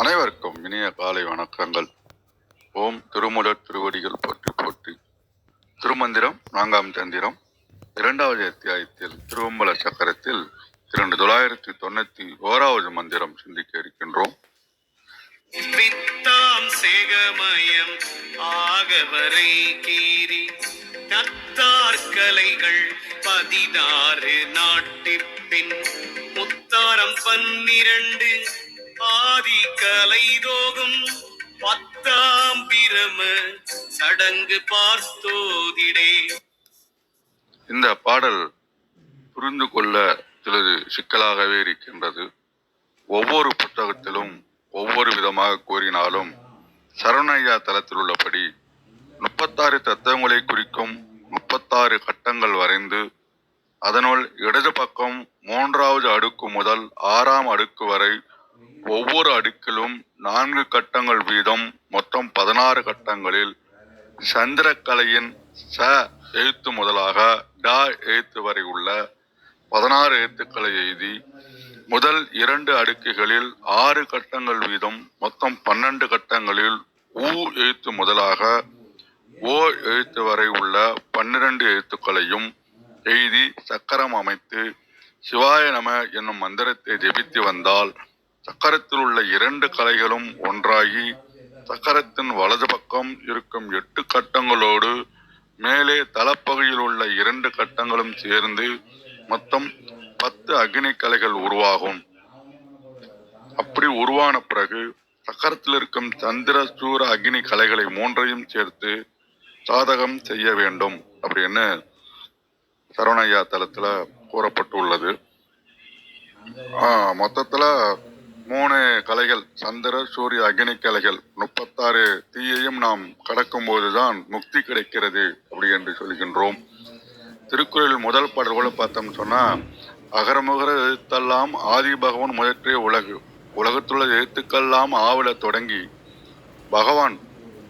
அனைவருக்கும் இனிய காலை வணக்கங்கள். ஓம் திருமுலர் திருவடிகள் போற்றி போற்றி. திருமந்திரம் நான்காம் தந்திரம் இரண்டாவது அத்தியாயத்தில் திருவம்பல சக்கரத்தில் இரண்டு தொள்ளாயிரத்தி தொண்ணூத்தி ஓராவது மந்திரம் சிந்திக்க இருக்கின்றோம். வித்தாம் சேகமயம் ஆகவரை கீரி தத்தார் கலைகள் பதினாறு நாட்டிப்பின் முத்தாரம் பன்னிரண்டு ஆதி கலைதோகும் பத்தாம் பிரம சடங்கு பார்த்தோதிடே. இந்த பாடல் புரிந்து கொள்ள சிலது சிக்கலாகவே இருக்கின்றது. ஒவ்வொரு புத்தகத்திலும் ஒவ்வொரு விதமாக கூறினாலும் சரவணையா தளத்தில் உள்ளபடி முப்பத்தாறு தத்துவங்களை குறிக்கும் முப்பத்தாறு கட்டங்கள் வரைந்து அதனுள் இடது பக்கம் மூன்றாவது அடுக்கு முதல் ஆறாம் அடுக்கு வரை ஒவ்வொரு அடுக்கிலும் நான்கு கட்டங்கள் வீதம் மொத்தம் பதினாறு கட்டங்களில் சந்திரக்கலையின் ச எழுத்து முதலாக ட எழுத்து வரை உள்ள பதினாறு எழுத்துக்களை எழுதி முதல் இரண்டு அடுக்குகளில் ஆறு கட்டங்கள் வீதம் மொத்தம் பன்னெண்டு கட்டங்களில் ஊ எழுத்து முதலாக ஓ எழுத்து வரை உள்ள பன்னிரண்டு எழுத்துக்களையும் எழுதி சக்கரம் அமைத்து சிவாய நம என்னும் மந்திரத்தை ஜெபித்து வந்தால் சக்கரத்தில் உள்ள இரண்டு கலைகளும் ஒன்றாகி சக்கரத்தின் வலது பக்கம் இருக்கும் எட்டு கட்டங்களோடு மேலே தலப்பகுதியில் உள்ள இரண்டு கட்டங்களும் சேர்ந்து மொத்தம் பத்து அக்னி கலைகள் உருவாகும். அப்படி உருவான பிறகு சக்கரத்தில் இருக்கும் சந்திர சூர அக்னி கலைகளை மூன்றையும் சேர்த்து சாதகம் செய்ய வேண்டும் அப்படின்னு சரவணையா தளத்துல கூறப்பட்டுள்ளது. ஆஹ் மொத்தத்துல மூணு கலைகள் சந்திர சூரிய அக்னி கலைகள். முப்பத்தாறு தீயையும் நாம் கடக்கும் போதுதான் முக்தி கிடைக்கிறது அப்படி என்று சொல்கின்றோம். திருக்குறள் முதல் பாடல் கூட பார்த்தோம்னு சொன்னா அகரமுகர எழுத்தெல்லாம் ஆதி பகவான் முதற்றிய உலகு. உலகத்துள்ள எழுத்துக்கெல்லாம் ஆவல தொடங்கி பகவான்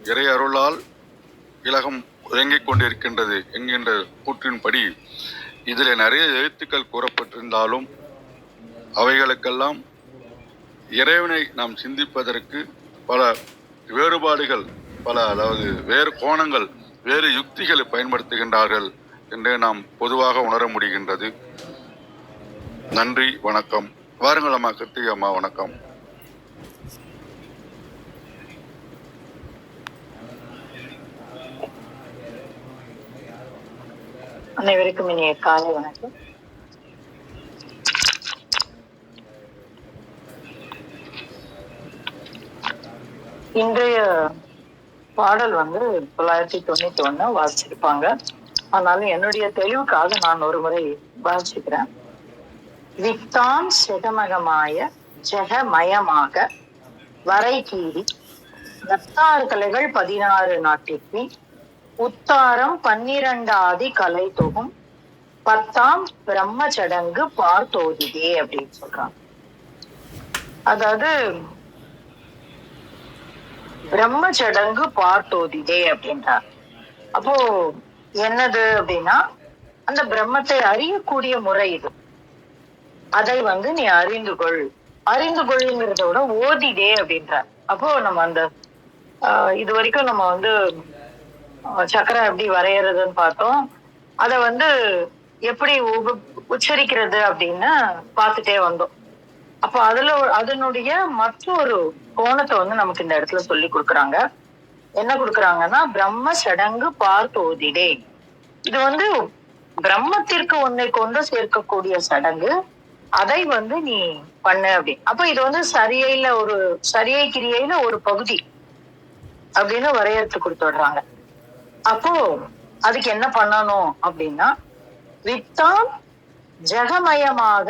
இறை அருளால் இலகம் இயங்கிக் கொண்டிருக்கின்றது என்கின்ற கூற்றின்படி இதில் நிறைய எழுத்துக்கள் கூறப்பட்டிருந்தாலும் அவைகளுக்கெல்லாம் இறைவனை நாம் சிந்திப்பதற்கு பல வேறுபாடுகள் பல அதாவது வேறு கோணங்கள் வேறு யுக்திகளை பயன்படுத்துகின்றார்கள் என்று நாம் பொதுவாக உணர முடிகின்றது. நன்றி வணக்கம். வாருங்கள் அம்மா கிருத்திகை அம்மா வணக்கம். அனைவருக்கும் இனிய காலை வணக்கம். இன்றைய பாடல் வந்து தொள்ளாயிரத்தி தொண்ணூத்தி ஒண்ணு வாசிச்சிருப்பாங்க. ஆனாலும் என்னுடைய தெளிவுக்காக நான் ஒரு முறை வாசிக்கிறேன். வித்தான் செகமகமாய ஜெகமயமாக வரைகீரி கீறி கலைகள் பதினாறு நாட்டிற்கு உத்தாரம் பன்னிரண்டாதி கலை தொகும் பத்தாம் பிரம்ம சடங்கு பார்த்தோதிதே அப்படின்னு சொல்றாங்க. அதாவது பிரம்ம சடங்கு பார்த்தோதிதே அப்படின்றார். அப்போ என்னது அப்படின்னா அந்த பிரம்மத்தை அறியக்கூடிய முறை இது. அதை வந்து நீ அறிந்து கொள். அறிந்து கொள்ளுங்கிறத விட ஓதிதே அப்படின்றார். அப்போ நம்ம அந்த ஆஹ் இது வரைக்கும் நம்ம வந்து சக்கரம் எப்படி வரையறதுன்னு பார்த்தோம். அதை வந்து எப்படி உப- உச்சரிக்கிறது அப்படின்னு பார்த்துட்டே வந்தோம். அப்போ அதுல அதனுடைய மற்றொரு கோணத்தை வந்து நமக்கு இந்த இடத்துல சொல்லி கொடுக்குறாங்க. என்ன கொடுக்குறாங்கன்னா பிரம்ம சடங்கு பார்த்தோதிடே. இது வந்து பிரம்மத்திற்கு உன்னை கொண்டு சேர்க்கக்கூடிய சடங்கு. அதை வந்து நீ பண்ணு அப்படின்னு அப்ப இது வந்து சரியையில ஒரு சரியை கிரியையில ஒரு பகுதி அப்படின்னு வரையறுத்து கொடுத்துடுறாங்க அப்போ அதுக்கு என்ன பண்ணணும் அப்படின்னா வித்தாம் ஜெகமயமாக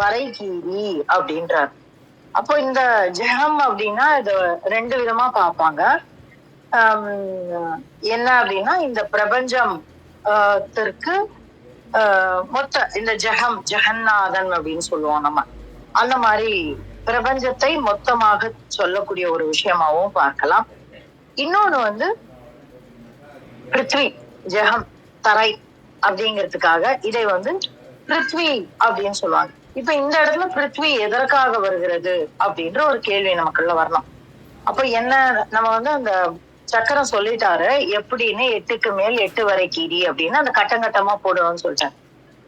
வரைகீரி அப்படின்றார். அப்போ இந்த ஜெகம் அப்படின்னா இது ரெண்டு விதமா பார்ப்பாங்க. என்ன அப்படின்னா இந்த பிரபஞ்சம் ஆஹ், மொத்த இந்த ஜெகம் ஜெகநாதன் அப்படின்னு சொல்லுவோம் நம்ம. அந்த மாதிரி பிரபஞ்சத்தை மொத்தமாக சொல்லக்கூடிய ஒரு விஷயமாவும் பார்க்கலாம். இன்னொன்னு வந்து பிருத்வி ஜெகம் தரை அப்படிங்கிறதுக்காக இதை வந்து பிருத்வி அப்படின்னு சொல்லுவாங்க. இப்ப இந்த இடத்துல பிருத்வி எதற்காக வருகிறது அப்படின்ற ஒரு கேள்வி நமக்குள்ள வரணும். அப்ப என்ன நம்ம வந்து அந்த சக்கரம் சொல்லிட்டாரு எப்படின்னு எட்டுக்கு மேல் எட்டு வரை கீரி அப்படின்னு அந்த கட்டம் கட்டமா போடுவோம்னு சொல்லிட்டாரு.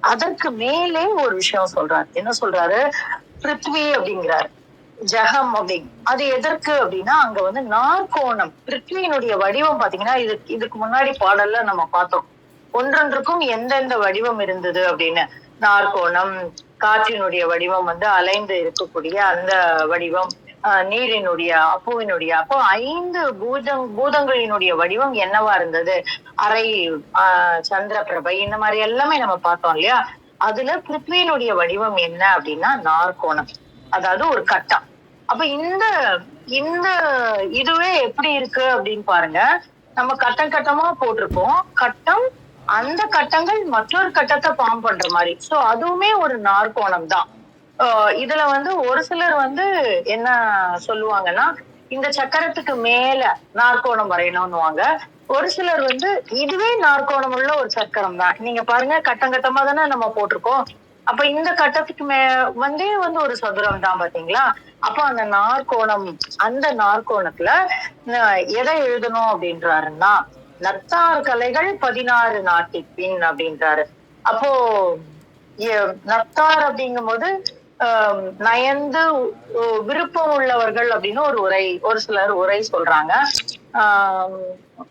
அதற்கு மேலே ஒரு விஷயம் சொல்றாரு. என்ன சொல்றாரு? பிருத்வி அப்படிங்கிறாரு. ஜகம் அப்படின்னு அது எதற்கு அப்படின்னா அங்க வந்து நாற்கோணம் பிருத்வியினுடைய வடிவம் பாத்தீங்கன்னா இது இதுக்கு முன்னாடி பாடல்ல நம்ம பார்த்தோம். ஒன்றொன்றுக்கும் எந்தெந்த வடிவம் இருந்தது அப்படின்னு. நார்கோணம் காற்றினுடைய வடிவம் வந்து அலைந்து இருக்கக்கூடிய அந்த வடிவம் நீரினுடைய அப்புவினுடைய அப்போ ஐந்து பூஜங் பூதங்களினுடைய வடிவம் என்னவா இருந்தது? அரை ஆஹ் சந்திர பிரபை இந்த மாதிரி எல்லாமே நம்ம பார்த்தோம் இல்லையா? அதுல பிருத்வியினுடைய வடிவம் என்ன அப்படின்னா நாற்கோணம் அதாவது ஒரு கட்டம். அப்ப இந்த இந்த இதுவே எப்படி இருக்கு அப்படின்னு பாருங்க. நம்ம கட்டம் கட்டமா போட்டிருக்கோம் கட்டம் அந்த கட்டங்கள் மற்றொரு கட்டத்தை ஃபார்ம் பண்ற மாதிரி. சோ அதுவுமே ஒரு நாற்கோணம் தான் ஆஹ் இதுல வந்து ஒரு சிலர் வந்து என்ன சொல்லுவாங்கன்னா இந்த சக்கரத்துக்கு மேல நாற்கோணம் வரையணும்னுவாங்க. ஒரு சிலர் வந்து இதுவே நாற்கோணம் உள்ள ஒரு சக்கரம் தான் நீங்க பாருங்க கட்டம் கட்டமா தானே நம்ம போட்டிருக்கோம். அப்ப இந்த கட்டத்துக்கு மே வந்தே வந்து ஒரு சதுரம் தான் பாத்தீங்களா? அப்ப அந்த நாற்கோணம் அந்த நாற்கோணத்துல எதை எழுதணும் அப்படின்றாருன்னா நத்தார் கலைகள் பதினாறு நாட்டிப்பின் அப்படின்றாரு. அப்போ நத்தார் அப்படிங்கும்போது போது நயந்து விருப்பம் உள்ளவர்கள் அப்படின்னு ஒரு உரை ஒரு சிலர் உரை சொல்றாங்க. ஆஹ்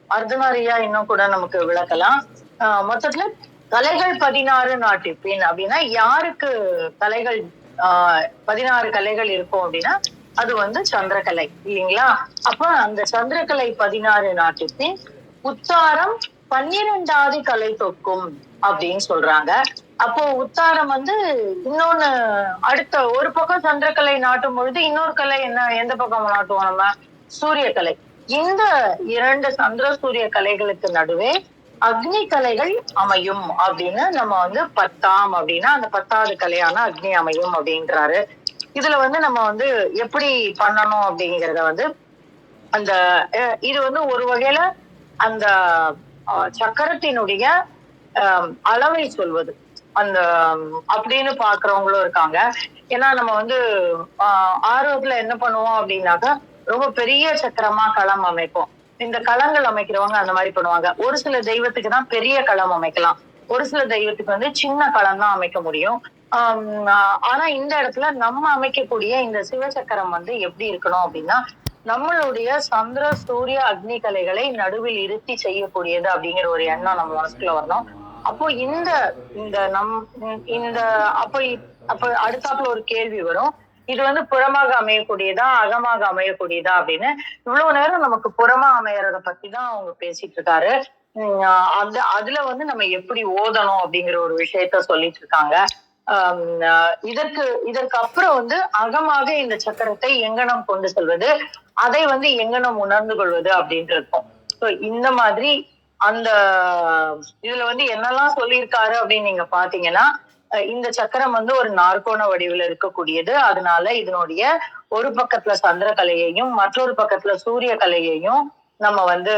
அர்த்தநாரியா இன்னும் கூட நமக்கு விளக்கலாம். ஆஹ் மொத்தத்துல கலைகள் பதினாறு நாட்டிப்பின் அப்படின்னா யாருக்கு கலைகள் ஆஹ் பதினாறு கலைகள் இருக்கும் அப்படின்னா அது வந்து சந்திரகலை இல்லைங்களா? அப்ப அந்த சந்திரகலை பதினாறு நாட்டிப்பின் உத்தாரம் பன்னிரெண்டாவது கலை தொக்கும் அப்படின்னு சொல்றாங்க. அப்போ உத்தாரம் வந்து இன்னொன்னு அடுத்த ஒரு பக்கம் சந்திரக்கலை நாட்டும் பொழுது இன்னொரு கலை என்ன எந்த பக்கம் நாட்டுவோம் நம்ம? சூரியக்கலை. இந்த இரண்டு சந்திர சூரிய கலைகளுக்கு நடுவே அக்னி கலைகள் அமையும் அப்படின்னு நம்ம வந்து பத்தாம் அப்படின்னா அந்த பத்தாவது கலையான அக்னி அமையும் அப்படின்றாரு. இதுல வந்து நம்ம வந்து எப்படி பண்ணணும் அப்படிங்கிறத வந்து அந்த அஹ், இது வந்து ஒரு வகையில அந்த சக்கரத்தினுடைய அஹ், அளவை சொல்வது. அந்த அப்படின்னு பாக்குறவங்களும் இருக்காங்க. ஏன்னா நம்ம வந்து ஆஹ், என்ன பண்ணுவோம் அப்படின்னாக்கா ரொம்ப பெரிய சக்கரமா களம் அமைப்போம். இந்த களங்கள் அமைக்கிறவங்க அந்த மாதிரி பண்ணுவாங்க. ஒரு சில தெய்வத்துக்கு தான் பெரிய களம் அமைக்கலாம். ஒரு சில தெய்வத்துக்கு வந்து சின்ன களம் தான் அமைக்க முடியும். ஆனா இந்த இடத்துல நம்ம அமைக்கக்கூடிய இந்த சிவசக்கரம் வந்து எப்படி இருக்கணும் அப்படின்னா நம்மளுடைய சந்திர சூரிய அக்னி கலைகளை நடுவில் இருத்தி செய்யக்கூடியது அப்படிங்கிற ஒரு எண்ணம் நம்ம மனசுக்குள்ள வரணும். அப்போ இந்த இந்த நம் இந்த அப்ப அப்ப அடுத்தாப்புல ஒரு கேள்வி வரும். இது வந்து புறமாக அமையக்கூடியதா அகமாக அமையக்கூடியதா அப்படின்னு. இவ்வளவு நேரம் நமக்கு புறமா அமையறத பத்தி தான் அவங்க பேசிட்டு இருக்காரு. உம் அந்த அதுல வந்து நம்ம எப்படி ஓதணும் அப்படிங்கிற ஒரு விஷயத்த சொல்லிட்டு இருக்காங்க. ஆஹ் இதற்கு இதற்கு அப்புறம் வந்து அகமாக இந்த சக்கரத்தை எங்கனம் கொண்டு செல்வது? அதை வந்து எங்கனம் உணர்ந்து கொள்வது அப்படின்ட்டு இருக்கும். ஸோ இந்த மாதிரி அந்த இதுல வந்து என்னெல்லாம் சொல்லியிருக்காரு அப்படின்னு நீங்க பாத்தீங்கன்னா இந்த சக்கரம் வந்து ஒரு நாற்கோண வடிவில் இருக்கக்கூடியது. அதனால இதனுடைய ஒரு பக்கத்துல சந்திர கலையையும் மற்றொரு பக்கத்துல சூரிய கலையையும் நம்ம வந்து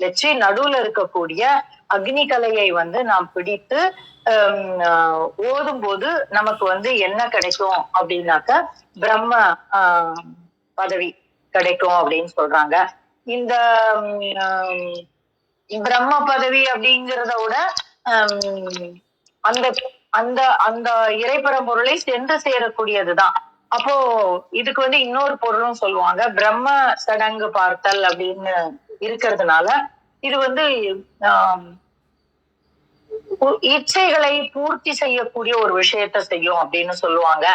வச்சு நடுவுல இருக்கக்கூடிய அக்னி கலையை வந்து நாம் பிடித்து ஹம், ஓதும் போது நமக்கு வந்து என்ன கிடைக்கும் அப்படின்னாக்க பிரம்ம ஆஹ், பதவி. கிடைக்கும் அப்படின்னு சொல்றாங்க. இந்த பிரம்ம பதவி அப்படிங்கிறத விட ஹம், அந்த அந்த அந்த இறைப்பரம்பொருளை சென்று சேரக்கூடியதுதான். அப்போ இதுக்கு வந்து இன்னொரு பொருளும் சொல்லுவாங்க. பிரம்ம சடங்கு பார்த்தல் அப்படின்னு இருக்கிறதுனால இது வந்து இச்சைகளை பூர்த்தி செய்யக்கூடிய ஒரு விஷயத்த செய்யும் அப்படின்னு சொல்லுவாங்க.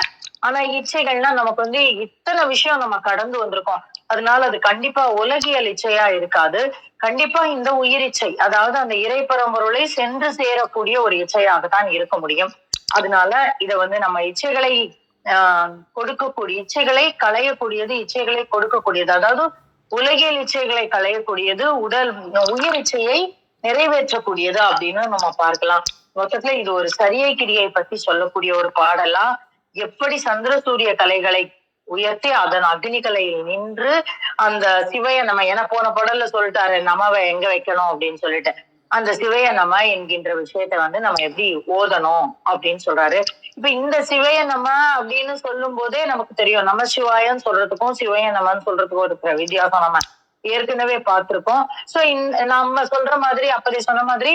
ஆனா இச்சைகள்னா நமக்கு வந்து இத்தனை விஷயம் நம்ம கடந்து வந்திருக்கோம். அதனால அது கண்டிப்பா உலகியல் இச்சையா இருக்காது. கண்டிப்பா இந்த உயிர் இச்சை அதாவது அந்த இறை பரம்பொருளை சென்று சேரக்கூடிய ஒரு இச்சையாகத்தான் இருக்க முடியும். அதனால இத வந்து நம்ம இச்சைகளை ஆஹ் கொடுக்கக்கூடிய இச்சைகளை களையக்கூடியது இச்சைகளை கொடுக்கக்கூடியது. அதாவது உலகியல் இச்சைகளை களையக்கூடியது உடல் உயிர் இச்சையை நிறைவேற்றக்கூடியது அப்படின்னு நம்ம பார்க்கலாம். மொத்தத்துல இது ஒரு சரியை கிரியை பத்தி சொல்லக்கூடிய ஒரு பாடலா எப்படி சந்திர சூரிய கலைகளை உயர்த்தி அதன் அக்னி கலையில் நின்று அந்த சிவைய நம்ம என போன படல்ல சொல்லிட்டாரு நமவை எங்க வைக்கணும் அப்படின்னு சொல்லிட்டு. அந்த சிவைய நம என்கின்ற விஷயத்த வந்து நம்ம எப்படி ஓதணும் அப்படின்னு சொல்றாரு. இப்ப இந்த சிவைய நம்ம அப்படின்னு சொல்லும் போதே நமக்கு தெரியும் நம்ம சிவாயன்னு சொல்றதுக்கும் சிவைய நம்மன்னு சொல்றதுக்கும் இருக்கிற வித்தியாசம் நம்ம ஏற்கனவே பார்த்திருக்கோம். சோ நம்ம சொல்ற மாதிரி அப்படி சொன்ன மாதிரி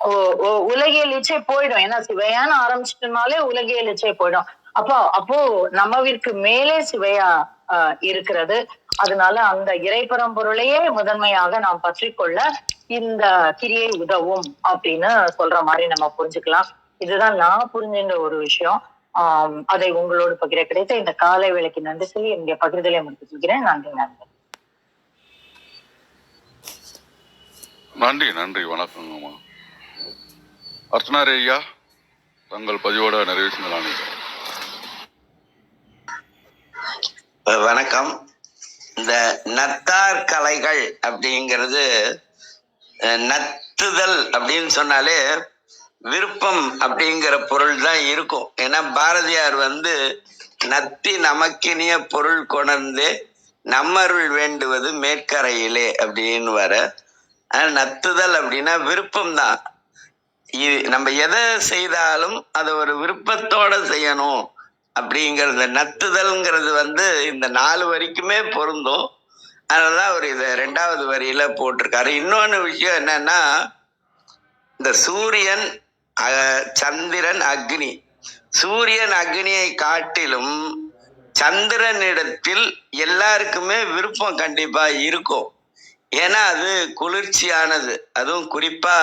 ஓ- ஓ- உலகியல் இச்சை போயிடும். ஏன்னா சிவையான்னு ஆரம்பிச்சிட்டனாலே உலகியல் இச்சை போயிடும். அப்போ அப்போ நம்மவிற்கு மேலே சிவையா இருக்கிறது. அதனால அந்த இறைபரம்பொருளையே முதன்மையாக நாம் பற்றி கொள்ள இந்த கிரியை உதவும் அப்படின்னு சொல்ற மாதிரி நம்ம புரிஞ்சுக்கலாம். இதுதான் நான் புரிஞ்சுன்ற ஒரு விஷயம். ஆஹ் அதை உங்களோடு பகிர கிடைத்த இந்த காலை விலைக்கு நன்றி சொல்லி என்னுடைய பகிர்தலை முடித்துக் கொள்கிறேன். நன்றி நன்றி. நன்றி நன்றி. வணக்கங்கம்மா. அர்ச்சனா ஐயா தங்கள் பதிவோட நிறைவு செஞ்சலானே வணக்கம். இந்த நத்தார் கலைகள் அப்படிங்கிறது நத்துதல் அப்படின்னு சொன்னாலே விருப்பம் அப்படிங்கிற பொருள் தான் இருக்கும். ஏன்னா பாரதியார் வந்து நத்தி நமக்கினிய பொருள் கொணர்ந்து நம்மருள் வேண்டுவது மேற்கரையிலே அப்படின்னு வர ஆனா, நத்துதல் அப்படின்னா விருப்பம் தான் இது நம்ம எதை செய்தாலும் அதை ஒரு விருப்பத்தோட செய்யணும் அப்படிங்கிறது நத்துதல்ங்கிறது வந்து இந்த நாலு வரைக்குமே பொருந்தும். அதனாலதான் அவர் இதை ரெண்டாவது வரியில போட்டிருக்காரு. இன்னொன்று விஷயம் என்னன்னா இந்த சூரியன் சந்திரன் அக்னி. சூரியன் அக்னியை காட்டிலும் சந்திரனிடத்தில் எல்லாருக்குமே விருப்பம் கண்டிப்பா இருக்கும். ஏன்னா அது குளிர்ச்சியானது. அதுவும் குறிப்பா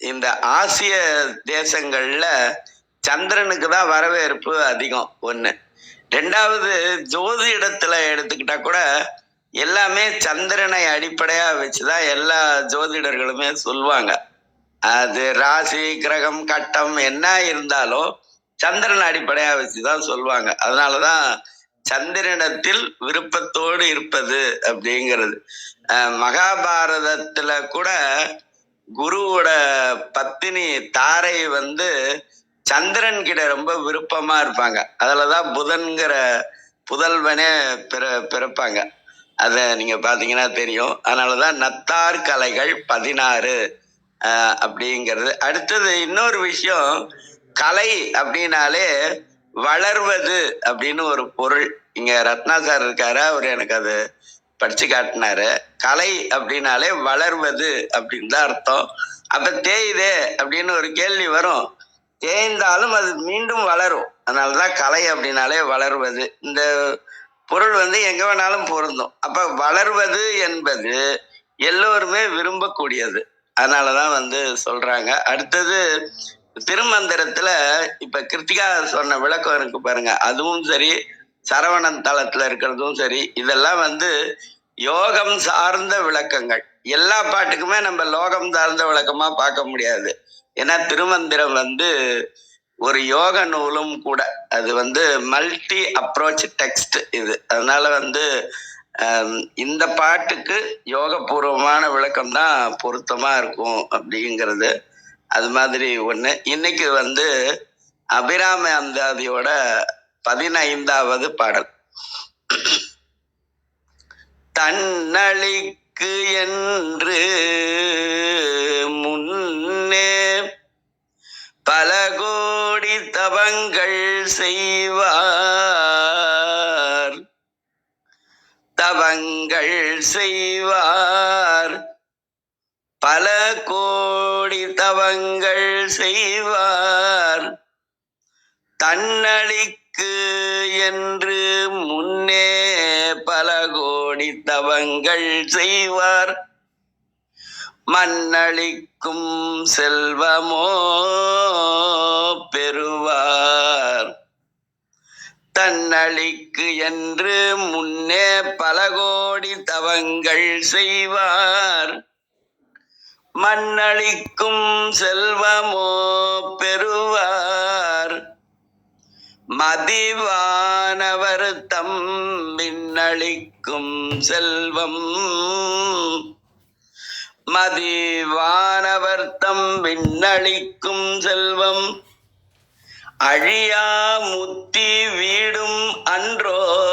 இந்த ஆசிய தேசங்களில் சந்திரனுக்கு தான் வரவேற்பு அதிகம் ஒன்று ரெண்டாவது ஜோதிடத்துல எடுத்துக்கிட்டா கூட எல்லாமே சந்திரனை அடிப்படையா வச்சுதான் எல்லா ஜோதிடர்களுமே சொல்லுவாங்க. அது ராசி கிரகம் கட்டம் என்ன இருந்தாலும் சந்திரன் அடிப்படையா வச்சுதான் சொல்லுவாங்க. அதனாலதான் சந்திரனத்தில் விருப்பத்தோடு இருப்பது அப்படிங்கிறது. மகாபாரதத்தில் மகாபாரதத்துல கூட குருவோட பத்தினி தாரை வந்து சந்திரன் கிட்ட ரொம்ப விருப்பமா இருப்பாங்க. அதுலதான் புதன்கிற புதல்வனே பிற பிறப்பாங்க. அத நீங்க பாத்தீங்கன்னா தெரியும். அதனாலதான் நத்தார் கலைகள் பதினாறு ஆஹ் அப்படிங்கிறது. அடுத்தது இன்னொரு விஷயம் கலை அப்படின்னாலே வளர்வது அப்படின்னு ஒரு பொருள். இங்க ரத்னா சார் இருக்காரு அவர் எனக்கு அது படிச்சு காட்டினாரு. கலை அப்படின்னாலே வளர்வது அப்படின்னு தான் அர்த்தம். அப்ப தேயுதே அப்படின்னு ஒரு கேள்வி வரும். தேய்ந்தாலும் அது மீண்டும் வளரும். அதனாலதான் கலை அப்படின்னாலே வளர்வது. இந்த பொருள் வந்து எங்க வேணாலும் பொருந்தும். அப்ப வளர்வது என்பது எல்லோருமே விரும்பக்கூடியது. அதனாலதான் வந்து சொல்றாங்க. அடுத்தது திருமந்திரத்துல இப்ப கிருத்திகா சொன்ன விளக்கம் இருக்கு பாருங்க. அதுவும் சரி சரவணன் தளத்துல இருக்கிறதும் சரி இதெல்லாம் வந்து யோகம் சார்ந்த விளக்கங்கள். எல்லா பாட்டுக்குமே நம்ம லோகம் சார்ந்த விளக்கமா பார்க்க முடியாது. ஏன்னா திருமந்திரம் வந்து ஒரு யோக நூலும் கூட. அது வந்து மல்டி அப்ரோச் டெக்ஸ்ட் இது. அதனால வந்து இந்த பாட்டுக்கு யோகபூர்வமான விளக்கம் தான் பொருத்தமா இருக்கும் அப்படிங்கிறது அது மாதிரி ஒன்று இன்னைக்கு வந்து அபிராம அந்தாதியோட பதினைந்தாவது பாடல். தன்னழிக்கு என்று முன்னே பல கோடி தவங்கள் செய்வார். தவங்கள் செய்வார். பல கோடி தவங்கள் செய்வார். தன்னழிக்கு என்று முன்னே பல கோடி தவங்கள் செய்வார். மண்ணளிக்கும் செல்வமோ பெறுவார். தன்னழிக்கு என்று முன்னே பல கோடி தவங்கள் செய்வார். மண்ணளிக்கும் செல்வமோ பெறுவார். மதிவானவர் தம் விண்ணளிக்கும் செல்வம். மதிவானவர் தம் விண்ணளிக்கும் செல்வம். அழியா முத்தி வீடும் அன்றோ.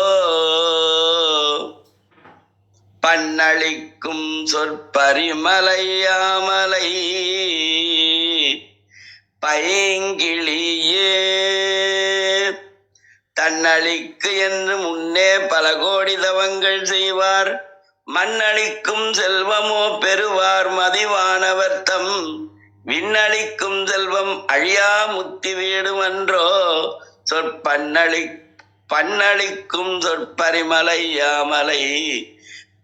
பண்ணளிக்கும் சொற்பரிமலையாமலை. பைங்கிளியே தன்னழிக்கு என்று முன்னே பல கோடி தவங்கள் செய்வார். மண்ணளிக்கும் செல்வமோ பெறுவார் மதிவானவர் தம். விண்ணளிக்கும் செல்வம் அழியா முத்தி வீடுமன்றோ சொற்பண்ணளி பண்ணளிக்கும் சொற்பரிமலை யாமலை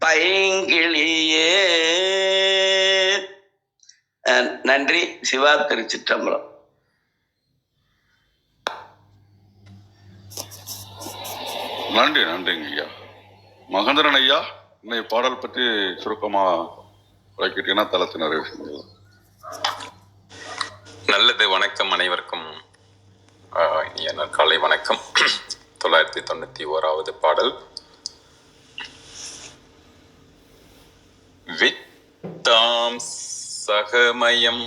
பைங்கிளியே நன்றி. சிவா திருச்சிற்றம்பலம். நன்றி நன்றிங்க ஐயா. மகேந்திரன் ஐயா இன்னைக்கு பாடல் பற்றி சுருக்கமாக விளக்கிட்டீங்கன்னா தளத்து நிறைவு செஞ்சிடலாம் நல்லது வணக்கம் அனைவருக்கும். இனிய காலை வணக்கம். தொள்ளாயிரத்தி தொண்ணூத்தி ஓராவது பாடல். வித்தாம் சகமயம்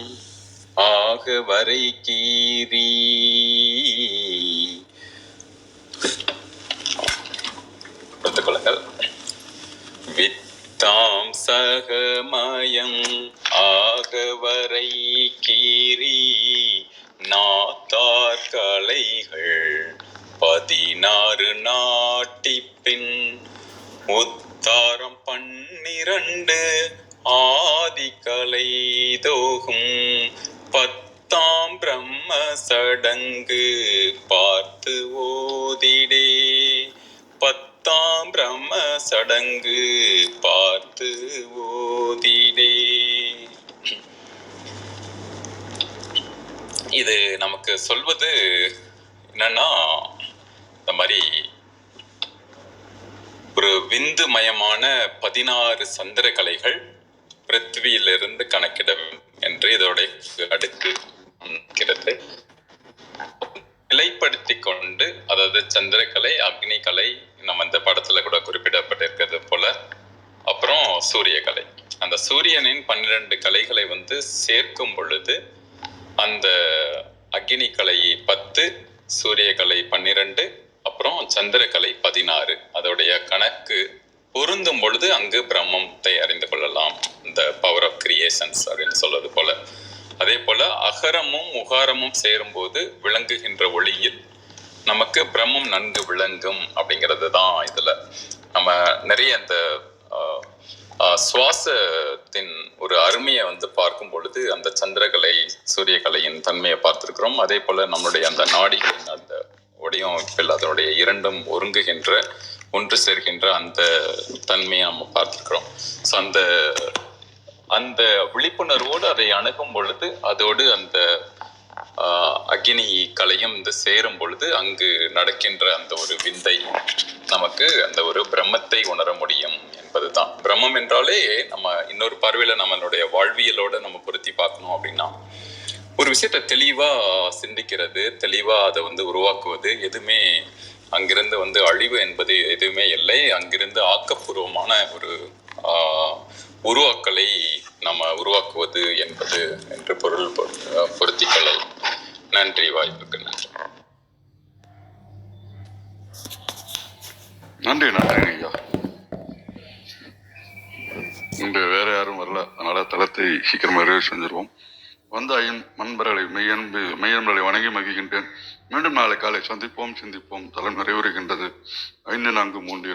ஆக வரை கீரீ கொள்ளுங்கள். வித்தாம் சகமயம் ஆகவரை கீரி நாத்தார் கலைகள் பதினாறு நாட்டிப்பின் உத்தாரம் பன்னிரண்டு ஆதிக்கலை தோகும். பத்தாம் பிரம்ம சடங்கு பார்த்து ஓதிடே. தாம் பிரம்ம சடங்கு பார்த்து ஓதிடே இது நமக்கு சொல்வது என்னன்னா இந்த மாதிரி ஒரு விந்து மயமான பதினாறு சந்திர கலைகள் பிருத்திவியிலிருந்து கணக்கிட என்று இதோடைய அடுக்கு இருக்கிறது நிலைப்படுத்தி கொண்டு அதாவது சந்திரகலை அக்னி கலை நம்ம இந்த படத்துல கூட குறிப்பிடப்பட்டிருக்கிறது போல அப்புறம் சூரியகலை. அந்த சூரியனின் பன்னிரண்டு கலைகளை வந்து சேர்க்கும் பொழுது அந்த அக்னி கலை பத்து சூரியகலை பன்னிரண்டு அப்புறம் சந்திரகலை பதினாறு. அதோடைய கணக்கு பொருந்தும் பொழுது அங்கு பிரம்மத்தை அறிந்து கொள்ளலாம். இந்த பவர் ஆஃப் கிரியேஷன்ஸ் அப்படின்னு சொல்வது போல. அதே போல அகரமும் உகாரமும் சேரும்போது விளங்குகின்ற ஒளியில் நமக்கு பிரம்மம் நன்கு விளங்கும் அப்படிங்கிறது தான் இதுல. நம்ம நிறைய அந்த சுவாசத்தின் ஒரு அருமையை வந்து பார்க்கும் பொழுது அந்த சந்திரகலை சூரியகலையின் தன்மையை பார்த்திருக்கிறோம். அதே போல நம்மளுடைய அந்த நாடிகளின் அந்த வடிவமைப்பில் அதனுடைய இரண்டும் ஒருங்குகின்ற ஒன்று சேர்கின்ற அந்த தன்மையை நம்ம பார்த்திருக்கிறோம். ஸோ அந்த அந்த விழிப்புணர்வோடு அதை அணுகும் பொழுது அதோடு அந்த அக்னி கலையும் இந்த சேரும் பொழுது அங்கு நடக்கின்ற அந்த ஒரு விந்தை நமக்கு அந்த ஒரு பிரம்மத்தை உணர முடியும் என்பதுதான். பிரம்மம் என்றாலே நம்ம இன்னொரு பார்வையில நம்மளுடைய வாழ்வியலோட நம்ம பொருத்தி பார்க்கணும் அப்படின்னா ஒரு விஷயத்தை தெளிவா சிந்திக்கிறது தெளிவா அதை வந்து உருவாக்குவது எதுவுமே அங்கிருந்து வந்து அழிவு என்பது எதுவுமே இல்லை. அங்கிருந்து ஆக்கப்பூர்வமான ஒரு ஆஹ், உருவாக்கலை நம்ம உருவாக்குவது என்பது என்று பொருள் பொ- பொருத்திக் கொள்ளலாம் நன்றி வாய்ப்புக்கு நன்றி. நன்றி நன்றி ஐயா. இன்று வேற யாரும் வரல. அதனால தளத்தை சீக்கிரமாக நிறைவு செஞ்சிருவோம். வந்த ஐயன் மண்பர்களை மெய்யன்பு மெய்யன்பர்களை வணங்கி மகிழ்கின்றேன். மீண்டும் நாளை காலை சந்திப்போம் சிந்திப்போம். தளம் நிறைவுறுகின்றது. ஐந்து நான்கு மூன்று